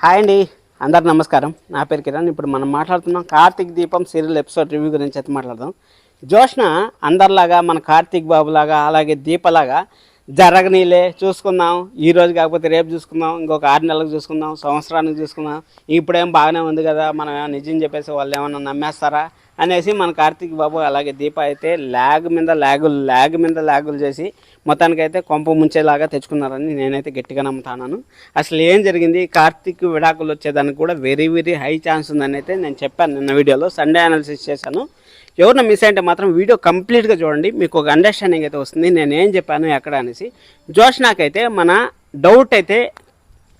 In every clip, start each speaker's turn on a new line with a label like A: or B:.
A: Hi అండి అందరు నమస్కారం. నా పేరు కిరణ్. ఇప్పుడు మనం మాట్లాడుతున్నాం కార్తీక్ దీపం సీరియల్ ఎపిసోడ్ రివ్యూ గురించి అయితే మాట్లాడదాం. జోష్న అందరిలాగా మన కార్తీక్ బాబు లాగా అలాగే దీపలాగా జరగనీలే చూసుకుందాం. ఈ రోజు కాకపోతే రేపు చూసుకుందాం ఇంకొక ఆరు నెలలకు చూసుకుందాం సంవత్సరానికి చూసుకుందాం. ఇప్పుడేం బాగానే ఉంది కదా మనం నిజం చెప్పేసి వాళ్ళు ఏమన్నా నమ్మేస్తారా? అనేసి మన కార్తీక్ బాబు అలాగే దీప అయితే ల్యాగ్ మీద ల్యాగులు ల్యాగ్ మీద ల్యాగులు చేసి మొత్తానికైతే కొంప ముంచేలాగా తెచ్చుకున్నారని నేనైతే గట్టిగా నమ్ముతాను అసలు ఏం జరిగింది? కార్తీక్ విడాకులు వచ్చేదానికి కూడా వెరీ వెరీ హై ఛాన్స్ ఉందని అయితే నేను చెప్పాను నిన్న వీడియోలో. సండే అనాలిసిస్ చేశాను. ఎవరిన మిస్ అయితే మాత్రం వీడియో కంప్లీట్గా చూడండి. మీకు ఒక అండర్స్టాండింగ్ అయితే వస్తుంది. నేను ఏం చెప్పాను ఎక్కడ అనేసి. జోష్నాకైతే మన డౌట్ అయితే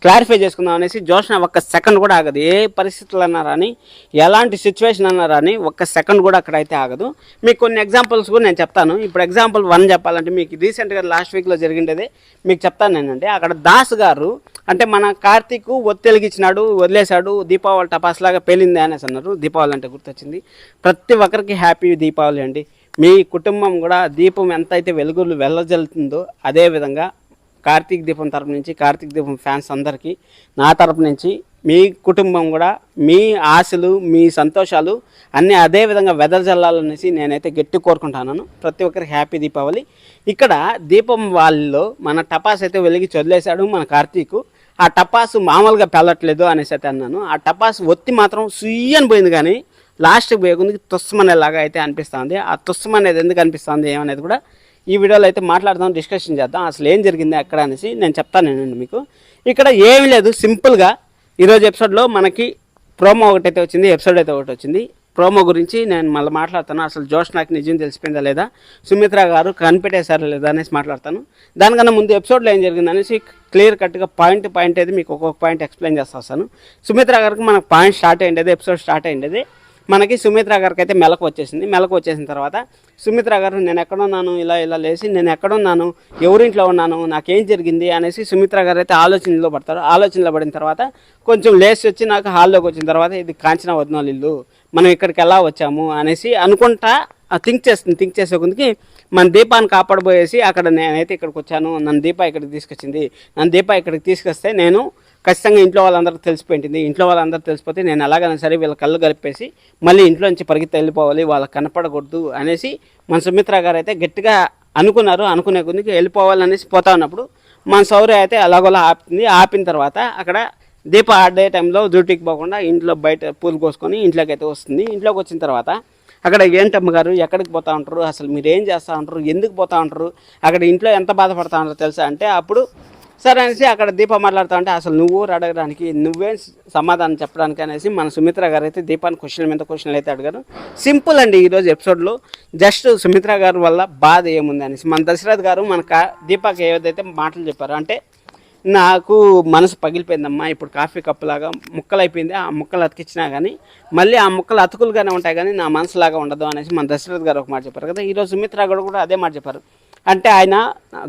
A: క్లారిఫై చేసుకుందాం అనేసి జోష్న ఒక్క సెకండ్ కూడా ఆగదు. ఏ పరిస్థితులు అన్నారని ఎలాంటి సిచ్యువేషన్ అన్నారని ఒక్క సెకండ్ కూడా అక్కడ అయితే ఆగదు. మీకు కొన్ని ఎగ్జాంపుల్స్ కూడా నేను చెప్తాను. ఇప్పుడు ఎగ్జాంపుల్ వన్ చెప్పాలంటే మీకు రీసెంట్గా లాస్ట్ వీక్లో జరిగిండేది. మీకు చెప్తాను ఏంటంటే అక్కడ దాస్ గారు అంటే మన కార్తీక్ ఒత్తిలిగిచ్చినాడు వదిలేశాడు దీపావళి టపాస్లాగా పేలింది అనేసి అన్నారు. దీపావళి అంటే గుర్తొచ్చింది. ప్రతి ఒక్కరికి హ్యాపీ దీపావళి అండి. మీ కుటుంబం కూడా దీపం ఎంతైతే వెలుగులు వెళ్ళజల్లుతుందో అదే విధంగా కార్తీక్ దీపం తరపు నుంచి కార్తీక్ దీపం ఫ్యాన్స్ అందరికీ నా తరపు నుంచి మీ కుటుంబం కూడా మీ ఆశలు మీ సంతోషాలు అన్నీ అదే విధంగా వెదజల్లాలనేసి నేనైతే గట్టి కోరుకుంటున్నాను ప్రతి ఒక్కరికి హ్యాపీ దీపావళి. ఇక్కడ దీపం వాళ్ళలో మన టపాస్ అయితే వెలిగి చదిలేశాడు మన కార్తీకు. ఆ టపాసు మామూలుగా పెళ్ళట్లేదు అనేసి అయితే అన్నాను. ఆ టపాస్ ఒత్తి మాత్రం సుయ్యని పోయింది కానీ లాస్ట్కి పోయే కొద్దికి తుస్సమనేలాగా అయితే అనిపిస్తుంది. ఆ తుస్సమనేది ఎందుకు అనిపిస్తుంది ఏమనేది కూడా ఈ వీడియోలో అయితే మాట్లాడదాం డిస్కషన్ చేద్దాం. అసలు ఏం జరిగింది అక్కడ అనేసి నేను చెప్తాను నేను మీకు. ఇక్కడ ఏమీ లేదు సింపుల్గా ఈరోజు ఎపిసోడ్లో మనకి ప్రోమో ఒకటి అయితే వచ్చింది ఎపిసోడ్ అయితే ఒకటి వచ్చింది. ప్రోమో గురించి నేను మళ్ళీ మాట్లాడతాను. అసలు జోష్ నాకు నిజం తెలిసిపోయిందా లేదా సుమిత్ర గారు కనిపెట్టేశారా లేదా అనేసి మాట్లాడతాను. దానికన్నా ముందు ఎపిసోడ్లో ఏం జరిగింది అనేసి క్లియర్ కట్గా పాయింట్ పాయింట్ అయితే మీకు ఒక్కొక్క పాయింట్ ఎక్స్ప్లెయిన్ చేస్తాను వస్తాను. సుమిత్ర గారికి మనకు పాయింట్ స్టార్ట్ అయ్యేది ఎపిసోడ్ స్టార్ట్ అయ్యేది మనకి సుమిత్ర గారికి అయితే మెలకు వచ్చేసింది. మెలకు వచ్చేసిన తర్వాత సుమిత్ర గారు నేను ఎక్కడున్నాను ఇలా ఇలా లేచి నేను ఎక్కడున్నాను ఎవరింట్లో ఉన్నాను? నాకేం జరిగింది? అనేసి సుమిత్ర గారు అయితే ఆలోచనలో పడతారు. ఆలోచనలో పడిన తర్వాత కొంచెం లేచి వచ్చి నాకు హాల్లోకి వచ్చిన తర్వాత ఇది కాంచన వదనాలు ఇల్లు. మనం ఇక్కడికి ఎలా వచ్చాము? అనేసి అనుకుంటా థింక్ చేస్తుంది. థింక్ చేసే కొద్దికి మన దీపాన్ని కాపాడబోయేసి అక్కడ నేనైతే ఇక్కడికి వచ్చాను. నన్ను దీప ఇక్కడికి తీసుకొచ్చింది. నన్ను దీప ఇక్కడికి తీసుకొస్తే నేను ఖచ్చితంగా ఇంట్లో వాళ్ళందరికీ తెలిసిపోయింది. ఇంట్లో వాళ్ళందరూ తెలిసిపోతే నేను ఎలాగైనా సరే వీళ్ళ కళ్ళు కలిపేసి మళ్ళీ ఇంట్లో నుంచి పరిగెత్తి వెళ్ళిపోవాలి వాళ్ళకి కనపడకూడదు అనేసి మన సుమిత్ర గారు అయితే గట్టిగా అనుకున్నారు. అనుకునే కొద్దికి వెళ్ళిపోవాలనేసి పోతా ఉన్నప్పుడు మన సౌర్య అయితే అలాగోలా ఆపుతుంది ఆపిన తర్వాత అక్కడ దీప ఆడే టైంలో డ్యూటీకి పోకుండా ఇంట్లో బయట పూలు కోసుకొని ఇంట్లోకి అయితే వస్తుంది. ఇంట్లోకి వచ్చిన తర్వాత అక్కడ ఏంటమ్మ గారు ఎక్కడికి పోతా ఉంటారు? అసలు మీరు ఏం చేస్తూ ఉంటారు? ఎందుకు పోతా ఉంటారు? అక్కడ ఇంట్లో ఎంత బాధపడతా ఉంటారు తెలుసా అంటే అప్పుడు సరే అనేసి అక్కడ దీప మాట్లాడుతుంటే అసలు నువ్వు అడగడానికి నువ్వేం సమాధానం చెప్పడానికి అనేసి మన సుమిత్ర గారు అయితే దీపాన్ని క్వశ్చన్ మీద క్వశ్చన్లు అయితే అడిగారు. సింపుల్ అండి ఈరోజు ఎపిసోడ్లో జస్ట్ సుమిత్ర గారు వల్ల బాధ ఏముంది అనేసి. మన దశరథ్ గారు మన కా దీపాకి ఏదైతే మాటలు చెప్పారు అంటే నాకు మనసు పగిలిపోయిందమ్మా ఇప్పుడు కాఫీ కప్పులాగా ముక్కలు అయిపోయింది ఆ ముక్కలు అతికిచ్చినా కానీ మళ్ళీ ఆ ముక్కలు అతుకులుగానే ఉంటాయి కానీ నా మనసులాగా ఉండదు అనేసి మన దశరథ్ గారు ఒక మాట చెప్పారు కదా. ఈరోజు సుమిత్ర గారు కూడా అదే మాట చెప్పారు. అంటే ఆయన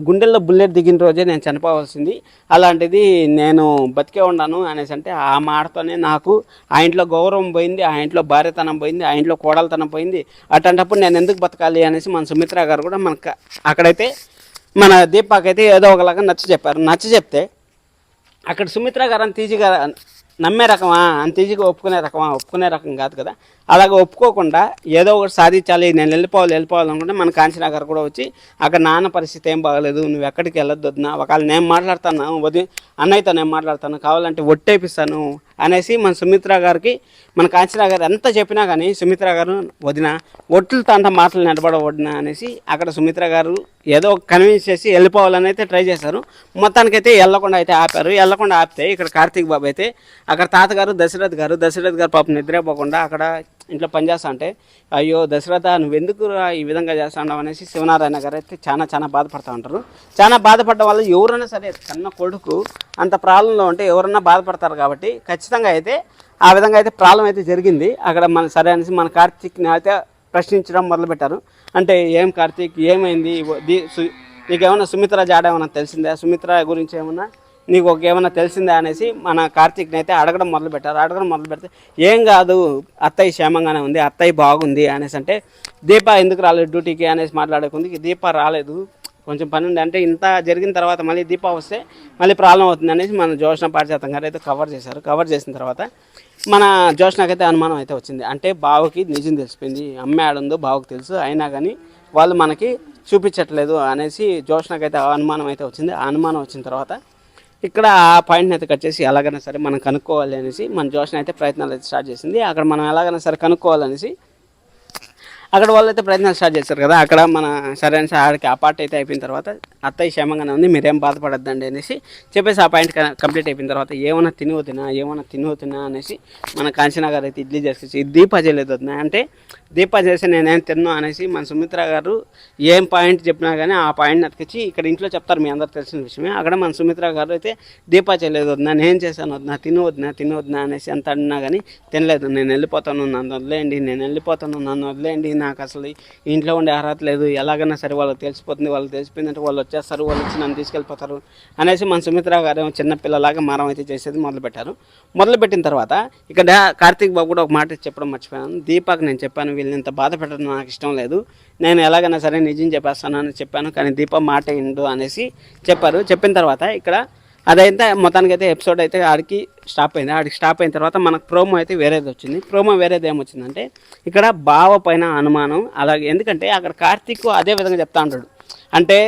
A: గుండెల్లో బుల్లెట్ దిగిన రోజే నేను చనిపోవాల్సింది. అలాంటిది నేను బతికే ఉన్నాను అనేసి అంటే ఆ మాటతోనే నాకు ఆ ఇంట్లో గౌరవం పోయింది ఆ ఇంట్లో భార్యతనం పోయింది ఆ ఇంట్లో కోడలతనం పోయింది. అట్లాంటప్పుడు నేను ఎందుకు బతకాలి అనేసి మన సుమిత్ర గారు కూడా మనకు అక్కడైతే మన దీపాకైతే ఏదో ఒకలాగా నచ్చ చెప్పారు. నచ్చ చెప్తే అక్కడ సుమిత్ర గారు అని ఈజీగా నమ్మే రకమా? అని ఈజీగా ఒప్పుకునే రకమా? ఒప్పుకునే రకం కాదు కదా. అలాగ ఒప్పుకోకుండా ఏదో ఒకటి సాధించాలి నేను వెళ్ళిపోవాలి వెళ్ళిపోవాలి అనుకుంటే మన కాంచీనాగారు కూడా వచ్చి అక్కడ నాన్న పరిస్థితి ఏం బాగలేదు నువ్వు ఎక్కడికి వెళ్ళొద్దు వద్దునా ఒకవేళ నేను మాట్లాడతాను వది అన్నయ్యతో నేను మాట్లాడతాను కావాలంటే ఒట్టేపిస్తాను అనేసి మన సుమిత్ర గారికి మన కాంచనా గారు ఎంత చెప్పినా కానీ సుమిత్ర గారు వదిన ఒట్లు తంట మాటలు నిలబడ వదిన అనేసి అక్కడ సుమిత్ర గారు ఏదో కన్విన్స్ చేసి వెళ్ళిపోవాలని అయితే ట్రై చేశారు. మొత్తానికైతే వెళ్ళకుండా అయితే ఆపారు. వెళ్ళకుండా ఆపితే ఇక్కడ కార్తీక్ బాబు అయితే అక్కడ తాతగారు దశరథ్ గారు దశరథ్ గారు పాపం నిద్రపోకుండా అక్కడ ఇంట్లో పనిచేస్తా అంటే అయ్యో దశరథ నువ్వెందుకు ఈ విధంగా చేస్తా ఉన్నావు అనేసి శివనారాయణ గారు అయితే చాలా చాలా బాధపడతా ఉంటారు. చాలా బాధపడడం వల్ల ఎవరైనా సరే కన్న కొడుకు అంత ప్రాబ్లంలో ఉంటే ఎవరన్నా బాధపడతారు కాబట్టి ఖచ్చితంగా అయితే ఆ విధంగా అయితే ప్రాబ్లం అయితే జరిగింది. అక్కడ మన సరే అనేసి మన కార్తీక్ని అయితే ప్రశ్నించడం మొదలుపెట్టారు. అంటే ఏం కార్తీక్? ఏమైంది? నీకేమైనా సుమిత్ర జాడ ఏమైనా తెలిసిందా? సుమిత్ర గురించి ఏమన్నా? నీకు ఒక ఏమైనా తెలిసిందా అనేసి మన కార్తీక్ని అయితే అడగడం మొదలు పెట్టారు. అడగడం మొదలు పెడితే ఏం కాదు అత్తయ్య క్షేమంగానే ఉంది అత్తయ్య బాగుంది అనేసి అంటే దీప ఎందుకు రాలేదు డ్యూటీకి? అనేసి మాట్లాడుకుంది దీప రాలేదు కొంచెం పని ఉంది. అంటే ఇంత జరిగిన తర్వాత మళ్ళీ దీప వస్తే మళ్ళీ ప్రాబ్లం అవుతుంది అనేసి మన జోష్ణ పారిజాతం గారు అయితే కవర్ చేశారు. కవర్ చేసిన తర్వాత మన జోష్ణకైతే అనుమానం అయితే వచ్చింది. అంటే బావకి నిజం తెలిసిపోయింది. అమ్మాయి ఆడుందో బావకి తెలుసు. అయినా కానీ వాళ్ళు మనకి చూపించట్లేదు అనేసి జోష్ణకైతే ఆ అనుమానం అయితే వచ్చింది. ఆ అనుమానం వచ్చిన తర్వాత ఇక్కడ ఆ పాయింట్ని అయితే కట్ చేసి ఎలాగైనా సరే మనం కనుక్కోవాలి అనేసి మన జోషన్ అయితే ప్రయత్నాలు అయితే స్టార్ట్ చేసింది. అక్కడ మనం ఎలాగైనా సరే కనుక్కోవాలనేసి అక్కడ వాళ్ళు అయితే ప్రయత్నాలు స్టార్ట్ చేస్తారు కదా. అక్కడ మన సరైన ఆడికి ఆ పార్ట్ అయితే అయిపోయిన తర్వాత అత్తయ్య క్షేమంగానే ఉంది మీరేం బాధపడద్దండి అనేసి చెప్పేసి ఆ పాయింట్ కంప్లీట్ అయిపోయిన తర్వాత ఏమైనా తినవుతున్నా ఏమైనా తినవుతున్నా అనేసి మన కాంచనా గారు అయితే ఇడ్లీ చేసుకొచ్చి దీపా చేయలేదు అంటే దీపా చేసి నేనేం తిన్నా అనేసి మన సుమిత్ర గారు ఏం పాయింట్ చెప్పినా కానీ ఆ పాయింట్ అతికిచ్చి ఇక్కడ ఇంట్లో చెప్తారు మీ అందరు తెలిసిన విషయమే. అక్కడ మన సుమిత్ర గారు అయితే దీపా చేయలేదు వద్దునా నేను చేశాను వద్దునా తినవద్దునా తినవద్దునా అనేసి అంత అడినా కానీ తినలేదు. నేను వెళ్ళిపోతాను నన్ను వదిలేయండి నేను వెళ్ళిపోతాను నన్ను వదిలేయండి నాకు అసలు ఇంట్లో ఉండే అర్హత లేదు ఎలాగైనా సరే వాళ్ళకి తెలిసిపోతుంది వాళ్ళకి తెలిసిపోయిందంటే వాళ్ళు చేస్తారు వాళ్ళు వచ్చి నన్ను తీసుకెళ్ళిపోతారు అనేసి మన సుమిత్ర గారు చిన్నపిల్లలాగా మారం అయితే చేసేది మొదలుపెట్టారు. మొదలుపెట్టిన తర్వాత ఇక్కడ కార్తీక్ బాబు కూడా ఒక మాట చెప్పడం మర్చిపోయాను. దీపాక్ నేను చెప్పాను వీళ్ళని ఇంత బాధ పెట్టడం నాకు ఇష్టం లేదు. నేను ఎలాగైనా సరే నిజం చెప్పేస్తాను అని చెప్పాను కానీ దీప మాట ఇండు అనేసి చెప్పారు. చెప్పిన తర్వాత ఇక్కడ అదైతే మొత్తానికి అయితే ఎపిసోడ్ అయితే ఆడికి స్టాప్ అయింది. ఆడికి స్టాప్ అయిన తర్వాత మనకు ప్రోమో అయితే వేరేది వచ్చింది. ప్రోమో వేరేది ఏమొచ్చిందంటే ఇక్కడ బావ పైన అనుమానం అలాగే ఎందుకంటే అక్కడ కార్తీక్ అదే విధంగా చెప్తా ఉంటాడు. అంటే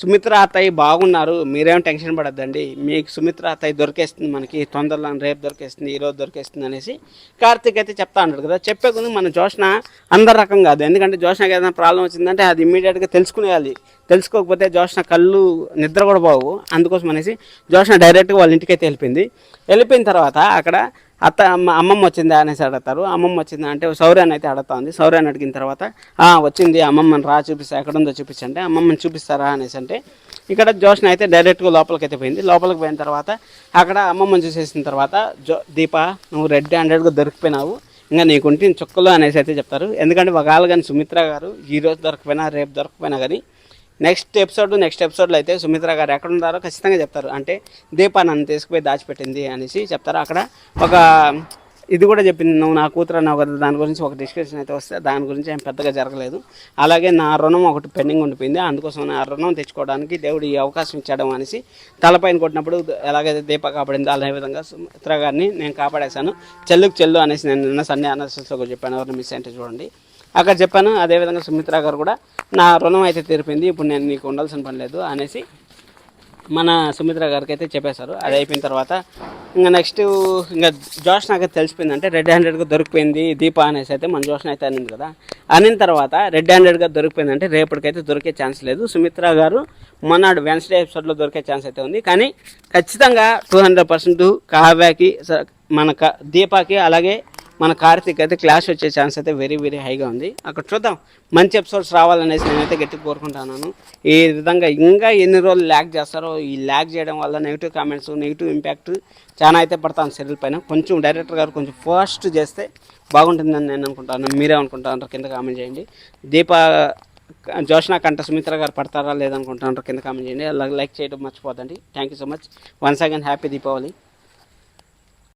A: సుమిత్ర అత్తయ్య బాగున్నారు. మీరేం టెన్షన్ పడద్దండి. మీకు సుమిత్ర అత్తయ్య దొరికేస్తుంది మనకి. తొందరలో రేపు దొరికేస్తుంది ఈరోజు దొరికేస్తుంది అనేసి కార్తీక్ అయితే చెప్తా అంటాడు కదా. చెప్పే కొంది మన జోష్న అందరి రకం కాదు. ఎందుకంటే జోష్నకి ఏదైనా ప్రాబ్లం వచ్చిందంటే అది ఇమ్మీడియట్గా తెలుసుకునేయాలి. తెలుసుకోకపోతే జోష్న కళ్ళు నిద్ర కూడా బాగు అందుకోసం అనేసి జోష్న డైరెక్ట్గా వాళ్ళ ఇంటికైతే వెళ్ళిపోయింది. వెళ్ళిపోయిన తర్వాత అక్కడ అత్త అమ్మ అమ్మమ్మ వచ్చిందా అనేసి అడుగుతారు. అమ్మమ్మ వచ్చిందా అంటే సౌర్యాన్ని అయితే అడుగుతా ఉంది సౌర్యాన్ని అడిగిన తర్వాత వచ్చింది అమ్మమ్మని రా చూపిస్తా ఎక్కడ ఉందో చూపించంటే అమ్మమ్మని చూపిస్తారా? అనేసి అంటే ఇక్కడ జోష్న అయితే డైరెక్ట్గా లోపలికి అయితే పోయింది. లోపలికి పోయిన తర్వాత అక్కడ అమ్మమ్మని చూసేసిన తర్వాత జో దీప నువ్వు రెడ్ హ్యాండెడ్గా దొరికిపోయినావు. ఇంకా నీకుంటే చుక్కలు అనేసి అయితే చెప్తారు. ఎందుకంటే ఒకవేళ కానీ సుమిత్ర గారు ఈ రోజు దొరకపోయినా రేపు దొరకపోయినా కానీ నెక్స్ట్ ఎపిసోడ్ నెక్స్ట్ ఎపిసోడ్లో అయితే సుమిత్ర గారు ఎక్కడ ఉన్నారో ఖచ్చితంగా చెప్తారు. అంటే దీపా నన్ను తీసుకుపోయి దాచిపెట్టింది అనేసి చెప్తారు. అక్కడ ఒక ఇది కూడా చెప్పింది నువ్వు నా కూతురు అన్నావు కదా దాని గురించి ఒక డిస్కషన్ అయితే వస్తే దాని గురించి ఏం పెద్దగా జరగలేదు. అలాగే నా రుణం ఒకటి పెండింగ్ ఉండిపోయింది అందుకోసం నా రుణం తెచ్చుకోవడానికి దేవుడు ఈ అవకాశం ఇచ్చాడు అనేసి తలపైన కొట్టినప్పుడు ఎలాగైతే దీప కాపాడిందో అదే విధంగా సుమిత్ర గారిని నేను కాపాడేశాను. చెల్లుకు చెల్లు అనేసి నేను నిన్న సండే అనాలిసిస్లో చెప్పాను. ఎవరిని మిస్ అంటే చూడండి. అక్కడ చెప్పాను అదేవిధంగా సుమిత్ర గారు కూడా నా రుణం అయితే తీరిపోయింది ఇప్పుడు నేను నీకు ఉండాల్సిన పని లేదు అనేసి మన సుమిత్ర గారికి అయితే చెప్పేశారు. అది అయిపోయిన తర్వాత ఇంకా నెక్స్ట్ ఇంకా జోష్ నాకు తెలిసిపోయింది అంటే రెడ్ హ్యాండెడ్గా దొరికిపోయింది దీప అనేసి అయితే మన జోష్న అయితే అనింది కదా. అనిన తర్వాత రెడ్ హ్యాండెడ్గా దొరికిపోయింది అంటే రేపటికైతే దొరికే ఛాన్స్ లేదు. సుమిత్ర గారు మొన్నడు వెన్స్డే ఎపిసోడ్లో దొరికే ఛాన్స్ అయితే ఉంది. కానీ ఖచ్చితంగా టూ హండ్రెడ్ పర్సెంట్ కావ్యాకి స- మన దీపాకి అలాగే మన కార్తీక్ అయితే క్లాష్ వచ్చే ఛాన్స్ అయితే వెరీ వెరీ హైగా ఉంది. అక్కడ చూద్దాం మంచి ఎపిసోడ్స్ రావాలనేసి నేనైతే గట్టిగా కోరుకుంటున్నాను. ఈ విధంగా ఇంకా ఎన్ని రోజులు ల్యాక్ చేస్తారో ఈ ల్యాక్ చేయడం వల్ల నెగిటివ్ కామెంట్స్ నెగిటివ్ ఇంపాక్ట్ చాలా అయితే పడతాను సీరియల్ పైన. కొంచెం డైరెక్టర్ గారు కొంచెం ఫాస్ట్ చేస్తే బాగుంటుందని నేను అనుకుంటాను. మీరే అనుకుంటారు కింద కామెంట్ చేయండి. దీప జోష్నా కంట సుమిత్ర గారు పడతారా లేదనుకుంటున్నారు కింద కామెంట్ చేయండి. లైక్ చేయడం మర్చిపోదండి thank you so much once again happy Deepavali